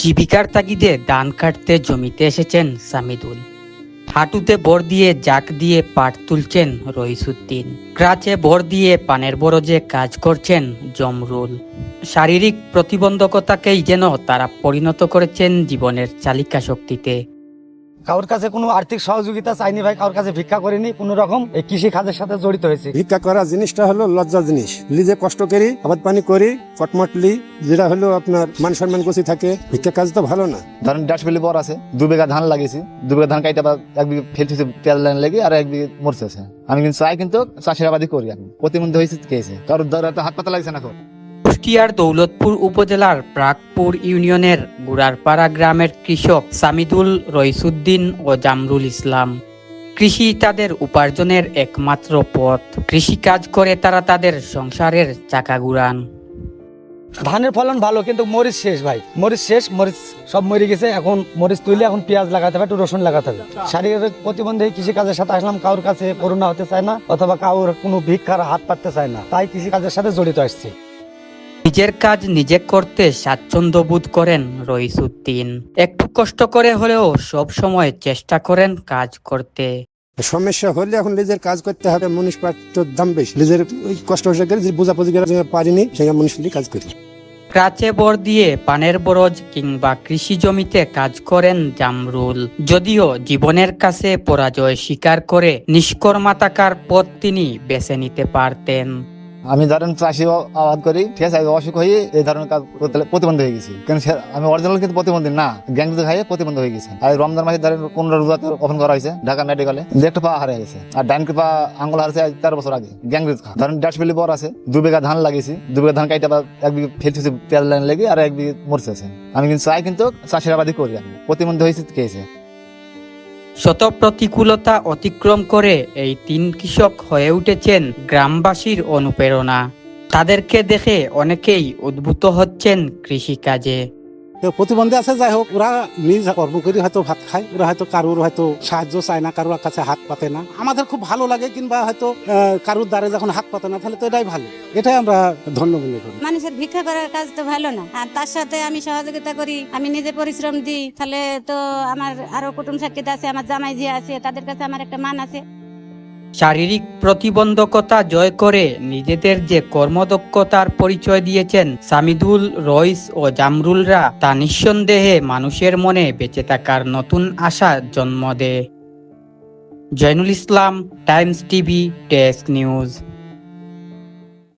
জীবিকার তাগিদে ধান কাটতে জমিতে এসেছেন সামিদুল। হাঁটুতে ভর দিয়ে জাক দিয়ে পাট তুলছেন রইসুদ্দিন। ক্রাচে ভর দিয়ে পানের বরজে কাজ করছেন জমরুল। শারীরিক প্রতিবন্ধকতাকেই যেন তারা পরিণত করেছেন জীবনের চালিকা শক্তিতে কারোর কাছে কোনো আর্থিক সহযোগিতা চাইনি ভাই কারোর কাছে ভিক্ষা করিনি কোনো রকম এই কৃষি কাজের সাথে জড়িত হয়েছে। ভিক্ষা করা জিনিসটা হলো লজ্জা জিনিস। নিজে কষ্ট করি আবাদ পানি করি কটমটলি যেটা হলো আপনার মান সম্মান কুচি থাকে ভিক্ষা কাজ তো ভালো না। ধরেন ডাস বর আছে দু বিঘা ধান লাগিয়েছি দু বিঘা ধান কাইটা এক বিঘা ফেলতেছি পেঁয়াজ লাইন লেগে আর এক বিঘা মরতেছে আমি কিন্তু চাই কিন্তু চাষের আবাদি করি আমি প্রতিবন্ধী হয়েছে খেয়েছে কারোর হাত পাতা লাগছে না কুষ্টিয়ার দৌলতপুর উপজেলার প্রাকপুর ইউনিয়নের গুড়ারপাড়া গ্রামের কৃষক সামিদুল রইসুদ্দিন ও জামরুল ইসলাম। কৃষি তাদের উপার্জনের একমাত্র পথ। কৃষিকাজ করে তারা তাদের সংসারের চাকা ঘুরান ধানের ফলন ভালো কিন্তু মরিচ শেষ ভাই। মরিচ শেষ মরিচ সব মরে গেছে। এখন মরিচ তুলে এখন পেঁয়াজ লাগাতে হবে একটু রসুন লাগাতে হবে। শারীরিক প্রতিবন্ধী কৃষি কাজের সাথে আসলাম কারোর কাছে করোনা হতে চায় না অথবা কারোর কোনো ভিক্ষার হাত পাততে চায় না। তাই কৃষি কাজের সাথে জড়িত আসছে। নিজের কাজ নিজে করতে স্বাচ্ছন্দ্য বোধ করেন রইসুদ্দিন। একটু কষ্ট করে হলেও সব সময় চেষ্টা করেন কাজ করতে। সমস্যা হলে এখন নিজের কাজ করতে হবে মনীষপাত্র দাম বেশি। নিজের কষ্ট হয়ে গেলে করে পারিনি সেই মনীষলি কাজ করি। ক্রাচে বর দিয়ে পানের বরজ কিংবা কৃষি জমিতে কাজ করেন জামরুল। যদিও জীবনের কাছে পরাজয় স্বীকার করে নিষ্কর্মা থাকার পথ তিনি বেছে নিতে পারতেন। আমি ধরেন চাষি আবাদ করি, ঠিক আছে? আমি অসুখ হয়ে এই ধরনের কাজ করতে প্রতিবন্ধী হয়ে গেছি। কিন্তু আমি অরিজিনাল কিন্তু প্রতিবন্ধী না। গ্যাং খাইয়ে প্রতিবন্ধী হয়ে গেছে। আর রমজান মাসে ধরেন পনেরো রোজাতে ওপেন করা হয়েছে ঢাকা মেডিকেলে একটা পা হারিয়ে গেছে। আর ডাইন পা আঙ্গুল হারছে তেরো বছর আগে। গ্যাং খা। ধরেন দেড়শো মিলি বর আছে, দু বিঘা ধান লাগিয়েছি। দু বিঘা ধান কাইটা এক বিঘে ফেলতেছি পেঁয়াজ লাইন লেগে আর এক বিঘা মরতেছে আমি কিন্তু চাই কিন্তু চাষের আবাদি করি আমি প্রতিবন্ধী হয়েছে খেয়েছে শত প্রতিকূলতা অতিক্রম করে এই তিন কৃষক হয়ে উঠেছেন গ্রামবাসীর অনুপ্রেরণা। তাদেরকে দেখে অনেকেই উদ্ভূত হচ্ছেন কৃষিকাজে। প্রতিবন্ধী আছে, যাই হোক, ওরা নিজ কর্ম করে, হয়তো ভাত খায়, ওরা হয়তো কারোর হয়তো সাহায্য চায় না, কারোর কাছে হাত পাতে না। আমাদের খুব ভালো লাগে, কিংবা হয়তো কারোর দ্বারে যখন হাত পাতে না, তাহলে তো এটাই ভালো। এটাই আমরা ধন্য মনে করি। মানুষের ভিক্ষা করার কাজ তো ভালো না। আর তার সাথে আমি সহযোগিতা করি, আমি নিজে পরিশ্রম দিই। তাহলে তো আমার আরও কুটুম সাক্ষিত আছে, আমার জামাই জি আছে, তাদের কাছে আমার একটা মান আছে। শারীরিক প্রতিবন্ধকতা জয় করে নিজেদের যে কর্মদক্ষতার পরিচয় দিয়েছেন সামিদুল, রইস ও জামরুলরা, তা নিঃসন্দেহে মানুষের মনে বেঁচে থাকার নতুন আশা জন্ম দেয়। Joynul Islam, Times TV, desk news.